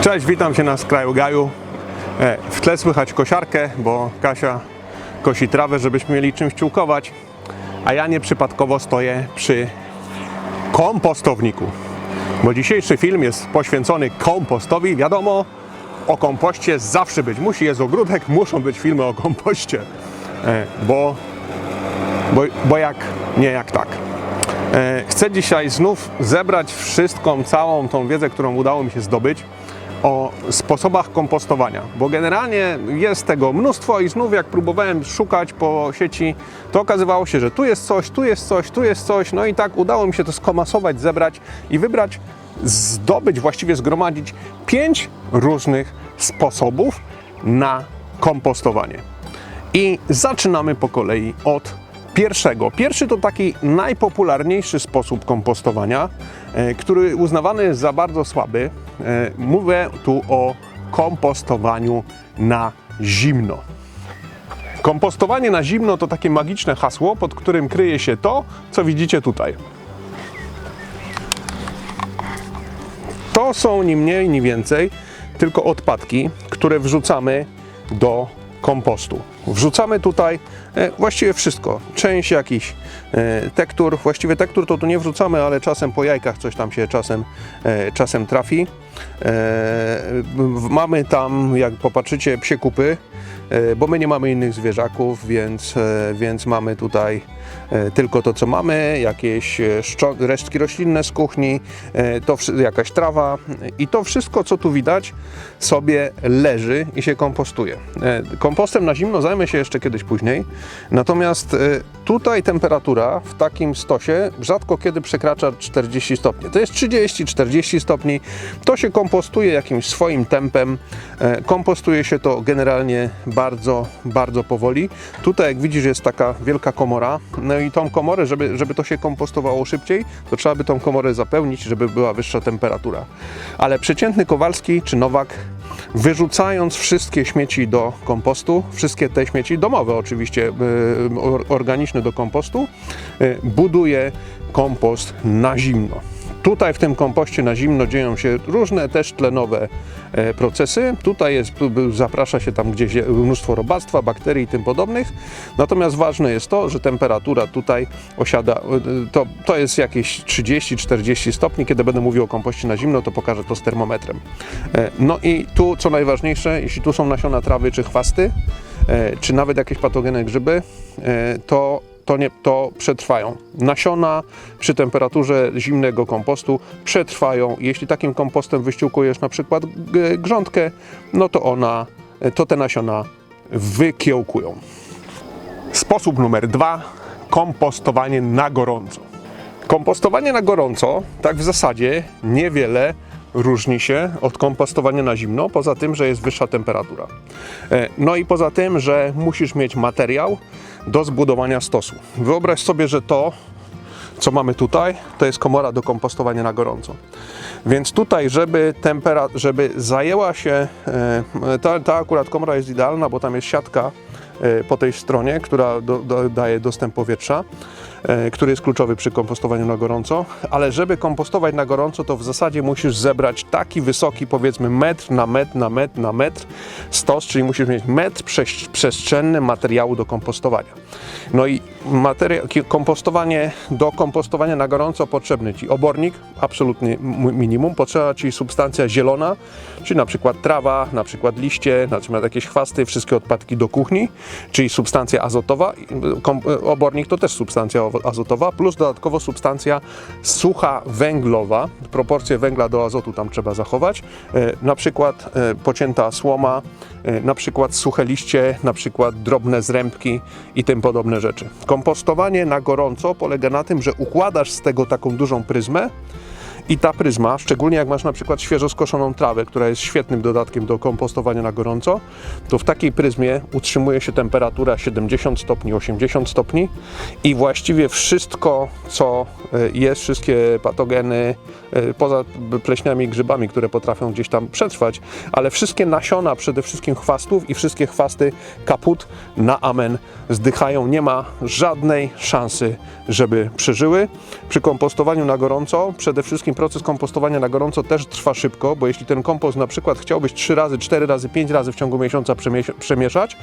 Cześć, witam Cię na skraju gaju. E, W tle słychać kosiarkę, bo Kasia kosi trawę, żebyśmy mieli czymś ciułkować, a ja nieprzypadkowo stoję przy kompostowniku. Bo dzisiejszy film jest poświęcony kompostowi. Wiadomo, o kompoście zawsze być musi. Jest ogródek, muszą być filmy o kompoście. E, Bo, bo, bo jak nie, jak tak. E, Chcę dzisiaj znów zebrać wszystką, całą tą wiedzę, którą udało mi się zdobyć o sposobach kompostowania, bo generalnie jest tego mnóstwo i znów jak próbowałem szukać po sieci, to okazywało się, że tu jest coś, tu jest coś, tu jest coś, no i tak udało mi się to skomasować, zebrać i wybrać, zdobyć, właściwie zgromadzić pięć różnych sposobów na kompostowanie. I zaczynamy po kolei od pierwszego. Pierwszy to taki najpopularniejszy sposób kompostowania, e, który uznawany jest za bardzo słaby. E, Mówię tu o kompostowaniu na zimno. Kompostowanie na zimno to takie magiczne hasło, pod którym kryje się to, co widzicie tutaj. To są ni mniej, ni więcej tylko odpadki, które wrzucamy do kompostu. Wrzucamy tutaj e, właściwie wszystko. Część jakichś e, tektur, właściwie tektur to tu nie wrzucamy, ale czasem po jajkach coś tam się czasem, e, czasem trafi. E, mamy tam, jak popatrzycie, psie kupy, e, bo my nie mamy innych zwierzaków, więc, e, więc mamy tutaj tylko to, co mamy, jakieś resztki roślinne z kuchni, to jakaś trawa i to wszystko, co tu widać, sobie leży i się kompostuje. Kompostem na zimno zajmę się jeszcze kiedyś później, natomiast tutaj temperatura w takim stosie rzadko kiedy przekracza 40 stopni. To jest 30-40 stopni, to się kompostuje jakimś swoim tempem, E, kompostuje się to generalnie bardzo, bardzo powoli. Tutaj jak widzisz jest taka wielka komora, no i tą komorę, żeby, żeby to się kompostowało szybciej, to trzeba by tą komorę zapełnić, żeby była wyższa temperatura. Ale przeciętny Kowalski czy Nowak wyrzucając wszystkie śmieci do kompostu, wszystkie te śmieci domowe oczywiście, or- organiczne do kompostu, y, buduje kompost na zimno. Tutaj w tym kompoście na zimno dzieją się różne też tlenowe e, procesy. Tutaj jest, zaprasza się tam gdzieś mnóstwo robactwa, bakterii i tym podobnych. Natomiast ważne jest to, że temperatura tutaj osiada, e, to, to jest jakieś 30-40 stopni. Kiedy będę mówił o kompoście na zimno, to pokażę to z termometrem. E, No i tu, co najważniejsze, jeśli tu są nasiona trawy czy chwasty, czy nawet jakieś patogenne grzyby, to to, nie, to przetrwają. Nasiona przy temperaturze zimnego kompostu przetrwają. Jeśli takim kompostem wyściółkujesz na przykład grządkę, no to ona, to te nasiona wykiełkują. Sposób numer dwa. Kompostowanie na gorąco. Kompostowanie na gorąco, tak w zasadzie niewiele różni się od kompostowania na zimno, poza tym, że jest wyższa temperatura. E, No i poza tym, że musisz mieć materiał do zbudowania stosu. Wyobraź sobie, że to, co mamy tutaj, to jest komora do kompostowania na gorąco. Więc tutaj, żeby, żeby zajęła się, e, ta, ta akurat komora jest idealna, bo tam jest siatka po tej stronie, która do, do, daje dostęp powietrza, e, który jest kluczowy przy kompostowaniu na gorąco, ale żeby kompostować na gorąco, to w zasadzie musisz zebrać taki wysoki, powiedzmy metr na metr na metr na metr stos, czyli musisz mieć metr przestrzenny materiału do kompostowania. No i materia- ki- kompostowanie, do kompostowania na gorąco potrzebny Ci obornik, absolutnie minimum, potrzeba Ci substancja zielona, czyli na przykład trawa, na przykład liście, na przykład jakieś chwasty, wszystkie odpadki do kuchni, czyli substancja azotowa. Obornik to też substancja azotowa, plus dodatkowo substancja sucha węglowa. Proporcje węgla do azotu tam trzeba zachować. E, Na przykład e, pocięta słoma, e, na przykład suche liście, na przykład drobne zrębki i tym podobne rzeczy. Kompostowanie na gorąco polega na tym, że układasz z tego taką dużą pryzmę i ta pryzma, szczególnie jak masz na przykład świeżo skoszoną trawę, która jest świetnym dodatkiem do kompostowania na gorąco, to w takiej pryzmie utrzymuje się temperatura 70 stopni, 80 stopni i właściwie wszystko, co e, jest, wszystkie patogeny, e, poza pleśniami i grzybami, które potrafią gdzieś tam przetrwać, ale wszystkie nasiona przede wszystkim chwastów i wszystkie chwasty kaput na amen zdychają. Nie ma żadnej szansy, żeby przeżyły. Przy kompostowaniu na gorąco przede wszystkim proces kompostowania na gorąco też trwa szybko, bo jeśli ten kompost na przykład chciałbyś 3 razy, 4 razy, 5 razy w ciągu miesiąca przemieszać,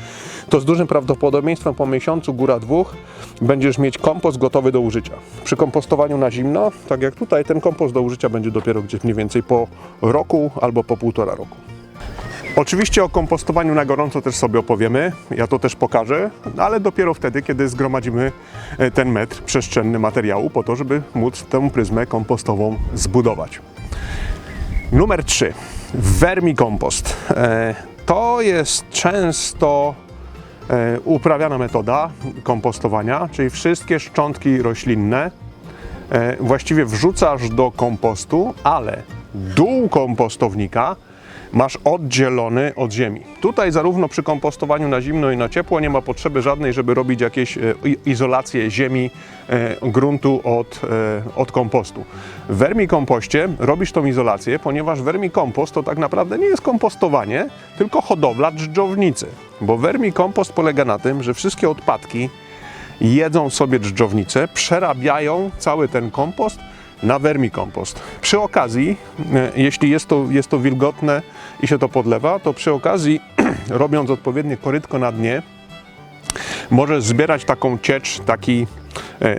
to z dużym prawdopodobieństwem po miesiącu, góra dwóch, będziesz mieć kompost gotowy do użycia. Przy kompostowaniu na zimno, tak jak tutaj, ten kompost do użycia będzie dopiero gdzieś mniej więcej po roku albo po półtora roku. Oczywiście o kompostowaniu na gorąco też sobie opowiemy, ja to też pokażę, ale dopiero wtedy, kiedy zgromadzimy e, ten metr przestrzenny materiału po to, żeby móc tę pryzmę kompostową zbudować. Numer 3. Vermikompost. E, To jest często e, uprawiana metoda kompostowania, czyli wszystkie szczątki roślinne właściwie wrzucasz do kompostu, ale dół kompostownika masz oddzielony od ziemi. Tutaj zarówno przy kompostowaniu na zimno i na ciepło nie ma potrzeby żadnej, żeby robić jakieś e, izolację ziemi, e, gruntu od, e, od kompostu. W wermikompoście robisz tą izolację, ponieważ wermikompost to tak naprawdę nie jest kompostowanie, tylko hodowla dżdżownicy. Bo wermikompost polega na tym, że wszystkie odpadki jedzą sobie dżdżownice, przerabiają cały ten kompost na wermikompost. Przy okazji, e, jeśli jest to, jest to wilgotne i się to podlewa, to przy okazji, robiąc odpowiednie korytko na dnie, możesz zbierać taką ciecz, taki,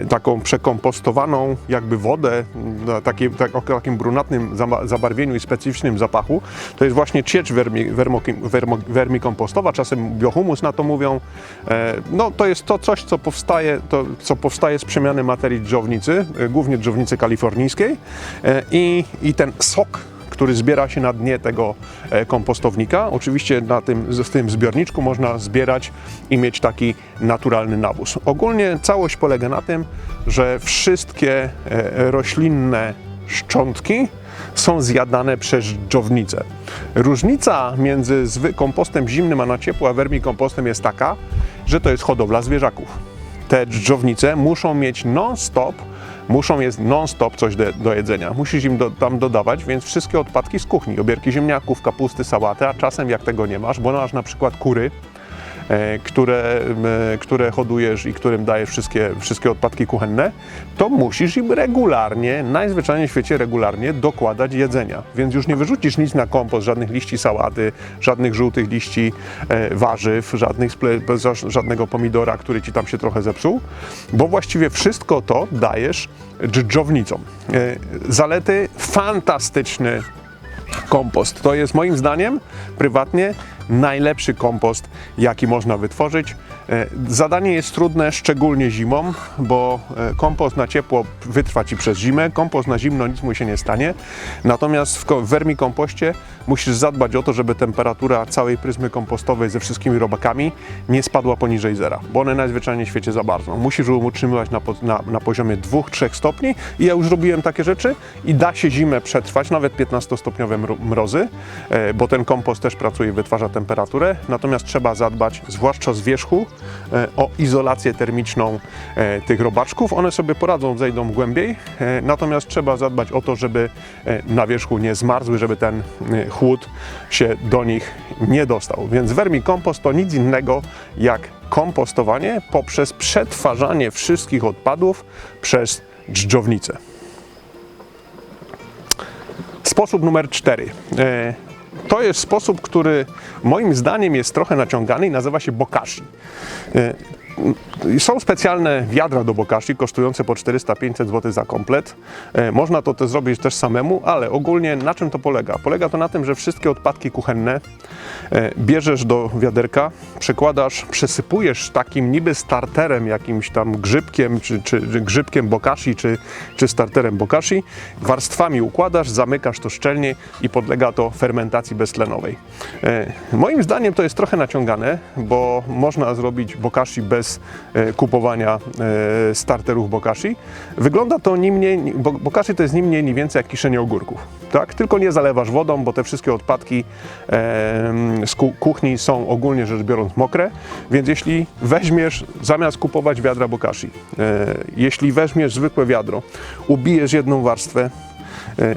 taką przekompostowaną jakby wodę na tak, o takim brunatnym zabarwieniu i specyficznym zapachu. To jest właśnie ciecz wermi, wermoki- wermo, wermikompostowa, czasem biohumus na to mówią. E, No to jest to coś, co powstaje, to, co powstaje z przemiany materii dżownicy, e, głównie dżownicy kalifornijskiej E, i, i ten sok który zbiera się na dnie tego e, kompostownika. Oczywiście na tym, w tym zbiorniczku można zbierać i mieć taki naturalny nawóz. Ogólnie całość polega na tym, że wszystkie e, roślinne szczątki są zjadane przez dżownicę. Różnica między kompostem zimnym a na ciepło, a wermikompostem jest taka, że to jest hodowla zwierzaków te dżdżownice muszą mieć non-stop, muszą jest non-stop coś do, do jedzenia. Musisz im do, tam dodawać, więc wszystkie odpadki z kuchni, obierki ziemniaków, kapusty, sałaty, a czasem jak tego nie masz, bo masz na przykład kury, które, e, które hodujesz i którym dajesz wszystkie, wszystkie odpadki kuchenne, to musisz im regularnie, najzwyczajniej w świecie regularnie dokładać jedzenia. Więc już nie wyrzucisz nic na kompost, żadnych liści sałaty, żadnych żółtych liści e, warzyw, żadnych, żadnego pomidora, który ci tam się trochę zepsuł, bo właściwie wszystko to dajesz dżdżownicom. E, Zalety fantastyczny kompost. To jest moim zdaniem prywatnie najlepszy kompost, jaki można wytworzyć. E, Zadanie jest trudne, szczególnie zimą, bo e, kompost na ciepło wytrwa Ci przez zimę, kompost na zimno nic mu się nie stanie. Natomiast w ko- w wermikompoście musisz zadbać o to, żeby temperatura całej pryzmy kompostowej ze wszystkimi robakami nie spadła poniżej zera, bo one najzwyczajniej w świecie za bardzo. Musisz ją utrzymywać na, na, na poziomie 2-3 stopni i ja już robiłem takie rzeczy i da się zimę przetrwać, nawet 15-stopniowe mro- mrozy, e, bo ten kompost też pracuje wytwarza temperaturę, natomiast trzeba zadbać, zwłaszcza z wierzchu, o izolację termiczną e, tych robaczków. One sobie poradzą, zejdą głębiej, e, natomiast trzeba zadbać o to, żeby e, na wierzchu nie zmarzły, żeby ten e, chłód się do nich nie dostał. Więc wermikompost to nic innego jak kompostowanie poprzez przetwarzanie wszystkich odpadów przez dżdżownicę. Sposób numer cztery. To jest sposób, który moim zdaniem jest trochę naciągany i nazywa się bokashi. Są specjalne wiadra do bokashi, kosztujące po 400-500 zł za komplet. E, Można to też zrobić też samemu, ale ogólnie na czym to polega? Polega to na tym, że wszystkie odpadki kuchenne e, bierzesz do wiaderka, przekładasz, przesypujesz takim niby starterem, jakimś tam grzybkiem, czy, czy, czy grzybkiem bokashi, czy, czy starterem bokashi, warstwami układasz, zamykasz to szczelnie i podlega to fermentacji beztlenowej. E, moim zdaniem to jest trochę naciągane, bo można zrobić bokashi bez e, kupowania e, starterów bokashi. Wygląda to ni mniej, ni- bo bokashi to jest ni mniej, ni więcej jak kiszenie ogórków. Tak? Tylko nie zalewasz wodą, bo te wszystkie odpadki em, z ku- kuchni są ogólnie rzecz biorąc mokre, więc jeśli weźmiesz, zamiast kupować wiadra bokashi, e, jeśli weźmiesz zwykłe wiadro, ubijesz jedną warstwę, e,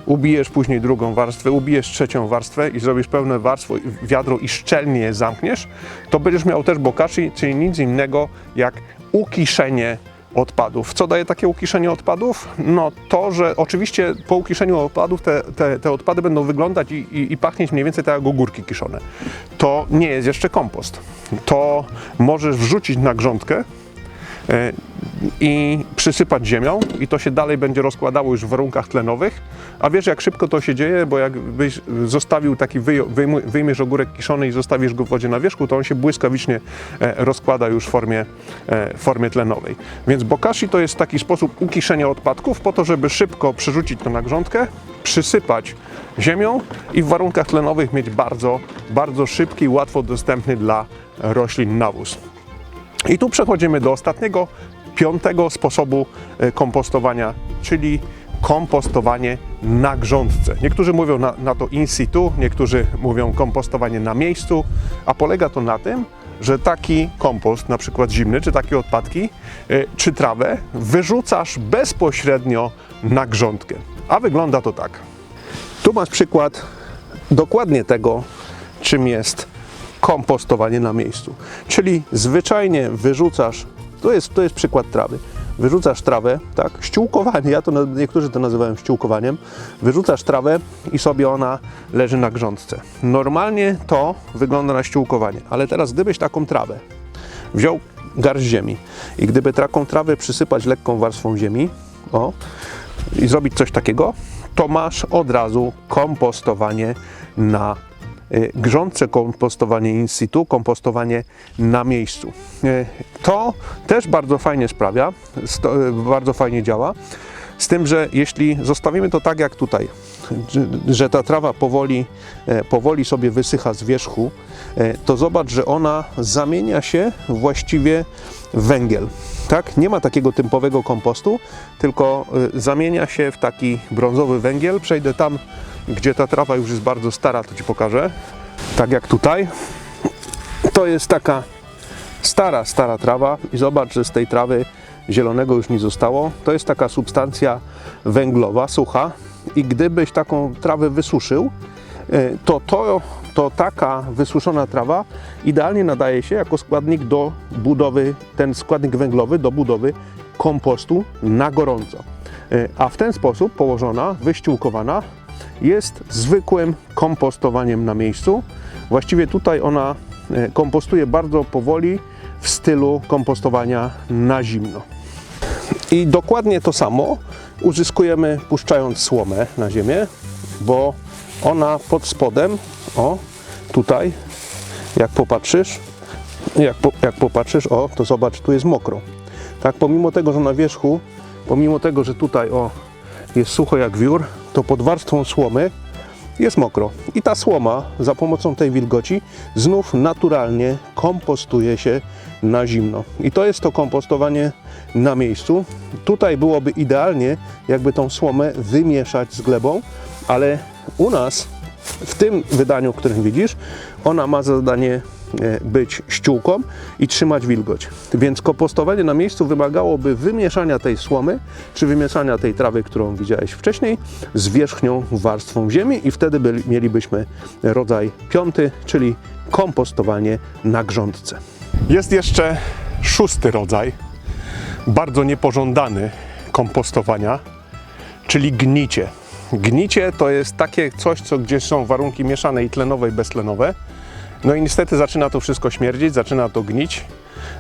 ubijesz później drugą warstwę, ubijesz trzecią warstwę i zrobisz pełne warstwo, wiadro i szczelnie je zamkniesz, to będziesz miał też bokashi, czyli nic innego jak ukiszenie odpadów. Co daje takie ukiszenie odpadów? No to, że oczywiście po ukiszeniu odpadów te, te, te odpady będą wyglądać i, i, i pachnieć mniej więcej tak jak ogórki kiszone. To nie jest jeszcze kompost. To możesz wrzucić na grządkę e, i przysypać ziemią i to się dalej będzie rozkładało już w warunkach tlenowych. A wiesz jak szybko to się dzieje, bo jakbyś zostawił taki, wyjmiesz ogórek kiszony i zostawisz go w wodzie na wierzchu, to on się błyskawicznie e, rozkłada już w formie, e, formie tlenowej. Więc bokashi to jest taki sposób ukiszenia odpadków po to, żeby szybko przerzucić to na grządkę, przysypać ziemią i w warunkach tlenowych mieć bardzo, bardzo szybki łatwo dostępny dla roślin nawóz. I tu przechodzimy do ostatniego, piątego sposobu e, kompostowania, czyli kompostowanie na grządce. Niektórzy mówią na, na to in situ, niektórzy mówią kompostowanie na miejscu, a polega to na tym, że taki kompost, na przykład zimny, czy takie odpadki, e, czy trawę, wyrzucasz bezpośrednio na grządkę. A wygląda to tak. Tu masz przykład dokładnie tego, czym jest kompostowanie na miejscu. Czyli zwyczajnie wyrzucasz, to jest, to jest przykład trawy, wyrzucasz trawę, tak, ściółkowanie, ja to, niektórzy to nazywają ściółkowaniem, wyrzucasz trawę i sobie ona leży na grządce. Normalnie to wygląda na ściółkowanie, ale teraz gdybyś taką trawę wziął garść ziemi i gdyby taką trawę przysypać lekką warstwą ziemi, o, i zrobić coś takiego, to masz od razu kompostowanie na grządce kompostowanie in situ, kompostowanie na miejscu. Y, To też bardzo fajnie sprawia, y, bardzo fajnie działa. Z tym, że jeśli zostawimy to tak jak tutaj, że- że ta trawa powoli, e, powoli sobie wysycha z wierzchu, e, to zobacz, że ona zamienia się właściwie w węgiel. Tak? Nie ma takiego typowego kompostu, tylko e, zamienia się w taki brązowy węgiel. Przejdę tam, gdzie ta trawa już jest bardzo stara, to Ci pokażę. Tak jak tutaj. To jest taka stara, stara trawa i zobacz, że z tej trawy zielonego już nie zostało. To jest taka substancja węglowa, sucha i gdybyś taką trawę wysuszył, e, to, to, to taka wysuszona trawa idealnie nadaje się jako składnik do budowy, ten składnik węglowy do budowy kompostu na gorąco. E, A w ten sposób położona, wyściółkowana jest zwykłym kompostowaniem na miejscu. Właściwie tutaj ona e, kompostuje bardzo powoli w stylu kompostowania na zimno. I dokładnie to samo uzyskujemy puszczając słomę na ziemię, bo ona pod spodem, o tutaj, jak popatrzysz, jak, po, jak popatrzysz, o to zobacz, tu jest mokro. Tak, pomimo tego, że na wierzchu, pomimo tego, że tutaj o jest sucho jak wiór, to pod warstwą słomy jest mokro. I ta słoma za pomocą tej wilgoci znów naturalnie kompostuje się na zimno. I to jest to kompostowanie na miejscu. Tutaj byłoby idealnie, jakby tą słomę wymieszać z glebą, ale u nas w tym wydaniu, w którym widzisz, ona ma za zadanie być ściółką i trzymać wilgoć. Więc kompostowanie na miejscu wymagałoby wymieszania tej słomy, czy wymieszania tej trawy, którą widziałeś wcześniej, z wierzchnią warstwą ziemi i wtedy byli, mielibyśmy rodzaj piąty, czyli kompostowanie na grządce. Jest jeszcze szósty rodzaj, bardzo niepożądany kompostowania, czyli gnicie. Gnicie to jest takie coś, co gdzie są warunki mieszane i tlenowe i beztlenowe. No i niestety zaczyna to wszystko śmierdzić, zaczyna to gnić,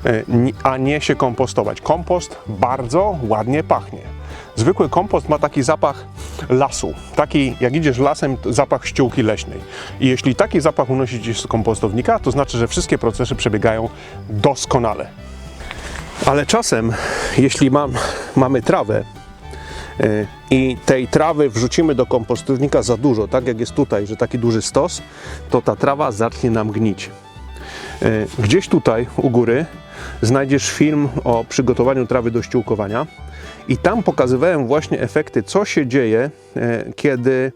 e, a nie się kompostować. Kompost bardzo ładnie pachnie. Zwykły kompost ma taki zapach lasu. Taki, jak idziesz lasem, zapach ściółki leśnej. I jeśli taki zapach unosi gdzieś z kompostownika, to znaczy, że wszystkie procesy przebiegają doskonale. Ale czasem, jeśli mam, mamy trawę i tej trawy wrzucimy do kompostownika za dużo, tak jak jest tutaj, że taki duży stos, to ta trawa zacznie nam gnić. Y, Gdzieś tutaj u góry znajdziesz film o przygotowaniu trawy do ściółkowania i tam pokazywałem właśnie efekty, co się dzieje, e, kiedy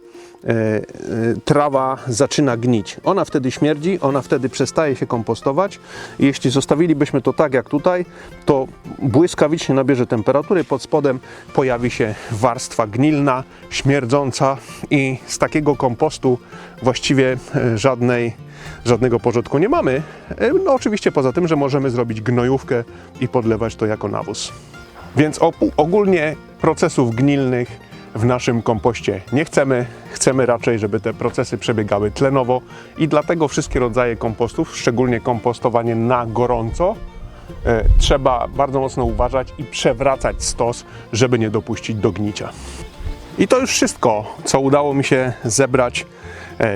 trawa zaczyna gnić. Ona wtedy śmierdzi, ona wtedy przestaje się kompostować. Jeśli zostawilibyśmy to tak jak tutaj, to błyskawicznie nabierze temperatury, pod spodem pojawi się warstwa gnilna, śmierdząca i z takiego kompostu właściwie e, żadnej, żadnego pożytku nie mamy. E, No oczywiście poza tym, że możemy zrobić gnojówkę i podlewać to jako nawóz. Więc ogólnie procesów gnilnych w naszym kompoście nie chcemy. Chcemy raczej, żeby te procesy przebiegały tlenowo i dlatego wszystkie rodzaje kompostów, szczególnie kompostowanie na gorąco, e, trzeba bardzo mocno uważać i przewracać stos, żeby nie dopuścić do gnicia. I to już wszystko, co udało mi się zebrać,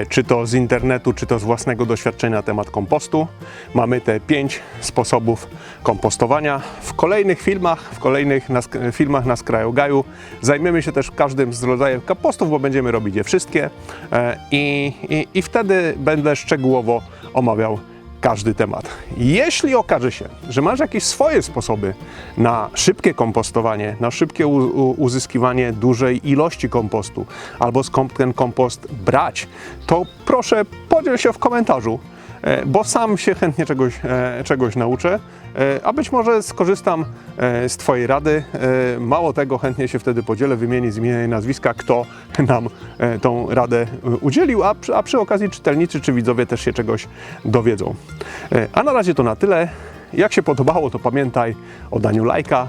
czy to z internetu, czy to z własnego doświadczenia na temat kompostu. Mamy te pięć sposobów kompostowania. W kolejnych filmach, w kolejnych nas, filmach na Skrajogaju zajmiemy się też każdym z rodzajów kompostów, bo będziemy robić je wszystkie e, i, i, i wtedy będę szczegółowo omawiał każdy temat. Jeśli okaże się, że masz jakieś swoje sposoby na szybkie kompostowanie, na szybkie uzyskiwanie dużej ilości kompostu, albo skąd ten kompost brać, to proszę podziel się w komentarzu, bo sam się chętnie czegoś, e, czegoś nauczę, e, a być może skorzystam e, z Twojej rady. E, Mało tego, chętnie się wtedy podzielę, wymienię z imienia i nazwiska, kto nam e, tą radę e, udzielił, a przy, a przy okazji czytelnicy czy widzowie też się czegoś dowiedzą. E, A na razie to na tyle. Jak się podobało, to pamiętaj o daniu lajka.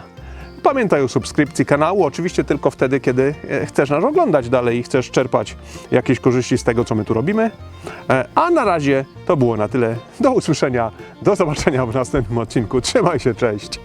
Pamiętaj o subskrypcji kanału, oczywiście tylko wtedy, kiedy e, chcesz nas oglądać dalej i chcesz czerpać jakieś korzyści z tego, co my tu robimy. E, A na razie to było na tyle. Do usłyszenia, do zobaczenia w następnym odcinku. Trzymaj się, cześć!